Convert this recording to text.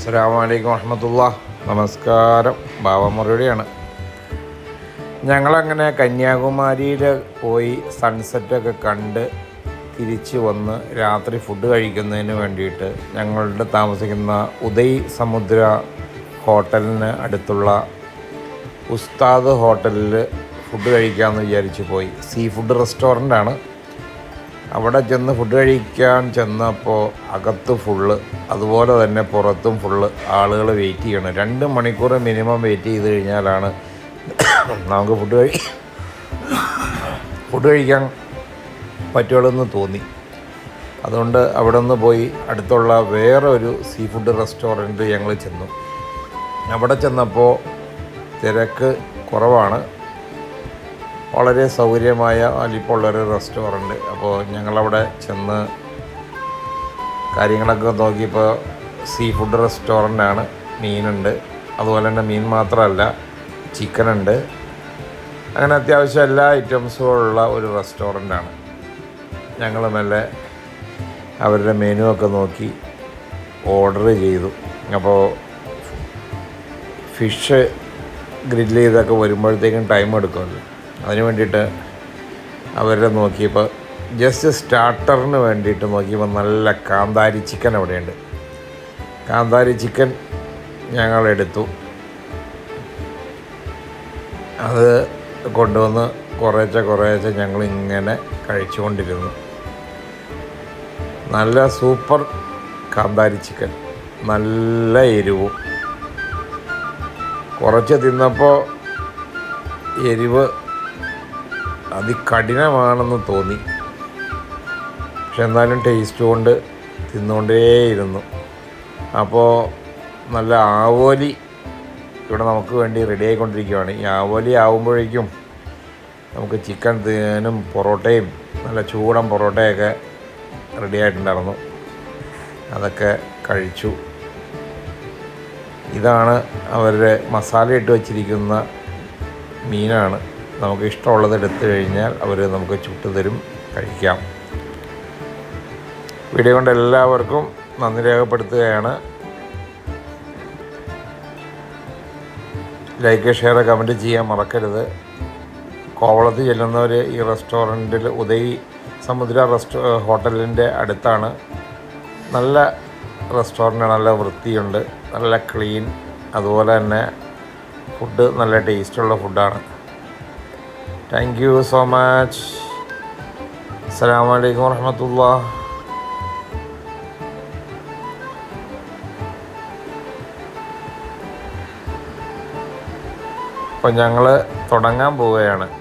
അസ്സാം വലൈക്കും വറഹമത്തുള്ള നമസ്കാരം. ബാബമുറയുടെയാണ് ഞങ്ങളങ്ങനെ കന്യാകുമാരിയിൽ പോയി സൺസെറ്റൊക്കെ കണ്ട് തിരിച്ച് വന്ന് രാത്രി ഫുഡ് കഴിക്കുന്നതിന് വേണ്ടിയിട്ട് ഞങ്ങളുടെ താമസിക്കുന്ന ഉദയ് സമുദ്ര ഹോട്ടലിന് അടുത്തുള്ള ഉസ്താദ് ഹോട്ടലിൽ ഫുഡ് കഴിക്കാമെന്ന് വിചാരിച്ച് പോയി. സീ ഫുഡ് റെസ്റ്റോറന്റാണ് അവിടെ ചെന്ന് ഫുഡ് കഴിക്കാൻ ചെന്നപ്പോൾ അകത്ത് ഫുള്ള് അതുപോലെ തന്നെ പുറത്തും ഫുള്ള് ആളുകൾ വെയിറ്റ് ചെയ്യണം. രണ്ട് മണിക്കൂർ മിനിമം വെയിറ്റ് ചെയ്ത് കഴിഞ്ഞാലാണ് നമുക്ക് ഫുഡ് കഴി ഫുഡ് കഴിക്കാൻ പറ്റുള്ളൂ തോന്നി. അതുകൊണ്ട് അവിടെ നിന്ന് പോയി അടുത്തുള്ള വേറെ ഒരു സീ ഫുഡ് റെസ്റ്റോറന്റ് ഞങ്ങൾ ചെന്നു. അവിടെ ചെന്നപ്പോൾ തിരക്ക് കുറവാണ്. വളരെ സൗകര്യമായ വലിപ്പമുള്ളൊരു റെസ്റ്റോറന്റ്. അപ്പോൾ ഞങ്ങളവിടെ ചെന്ന് കാര്യങ്ങളൊക്കെ നോക്കിയപ്പോൾ സീ ഫുഡ് റെസ്റ്റോറന്റാണ് മീനുണ്ട്. അതുപോലെ തന്നെ മീൻ മാത്രമല്ല ചിക്കനുണ്ട്. അങ്ങനെ അത്യാവശ്യം എല്ലാ ഐറ്റംസും ഉള്ള ഒരു റെസ്റ്റോറന്റാണ് ഞങ്ങൾ മെല്ലെ അവരുടെ മെനു ഒക്കെ നോക്കി ഓർഡർ ചെയ്തു. അപ്പോൾ ഫിഷ് ഗ്രില്ല് ചെയ്തൊക്കെ വരുമ്പോഴത്തേക്കും ടൈം എടുക്കുമല്ലോ അതിന് വേണ്ടിയിട്ട് അവരെ നോക്കിയപ്പോൾ ജസ്റ്റ് സ്റ്റാർട്ടറിന് വേണ്ടിയിട്ട് നോക്കിയപ്പോൾ നല്ല കാന്താരി ചിക്കൻ അവിടെയുണ്ട്. കാന്താരി ചിക്കൻ ഞങ്ങളെടുത്തു അത് കൊണ്ടുവന്ന് കുറേശ്ശെ കുറേശ്ശെ ഞങ്ങളിങ്ങനെ കഴിച്ചുകൊണ്ടിരുന്നു. നല്ല സൂപ്പർ കാന്താരി ചിക്കൻ നല്ല എരിവും. കുറച്ച് തിന്നപ്പോൾ എരിവ് അതികഠിനമാണെന്ന് തോന്നി. പക്ഷെ എന്നാലും ടേസ്റ്റ് കൊണ്ട് തിന്നുകൊണ്ടേയിരുന്നു. അപ്പോൾ നല്ല ആവോലി ഇവിടെ നമുക്ക് വേണ്ടി റെഡി ആയിക്കൊണ്ടിരിക്കുകയാണ് ഈ ആവോലി ആവുമ്പോഴേക്കും നമുക്ക് ചിക്കൻ തേനും പൊറോട്ടയും നല്ല ചൂടൻ പൊറോട്ടയൊക്കെ റെഡി ആയിട്ടുണ്ടായിരുന്നു. അതൊക്കെ കഴിച്ചു. ഇതാണ് അവരുടെ മസാല ഇട്ട് വച്ചിരിക്കുന്ന മീനാണ്. നമുക്ക് ഇഷ്ടമുള്ളത് എടുത്തു കഴിഞ്ഞാൽ അവർ നമുക്ക് ചുട്ടുതരും കഴിക്കാം. വീഡിയോ കൊണ്ട് എല്ലാവർക്കും നന്ദി രേഖപ്പെടുത്തുകയാണ്. ലൈക്ക് ഷെയർ കമന്റ് ചെയ്യാൻ മറക്കരുത്. കോവളത്ത് ചെല്ലുന്നവർ ഈ റെസ്റ്റോറന്റിൽ ഉദയ് സമുദ്ര റെസ്റ്റോ ഹോട്ടലിന്റെ അടുത്താണ്. നല്ല റെസ്റ്റോറന്റ് നല്ല വൃത്തിയുണ്ട് നല്ല ക്ലീൻ അതുപോലെ തന്നെ ഫുഡ് നല്ല ടേസ്റ്റുള്ള ഫുഡാണ്. താങ്ക് യു സോ മച്ച് അസ്സാം വലൈക്കും വർഹമത്തുള്ള അപ്പം ഞങ്ങൾ തുടങ്ങാൻ പോവുകയാണ്.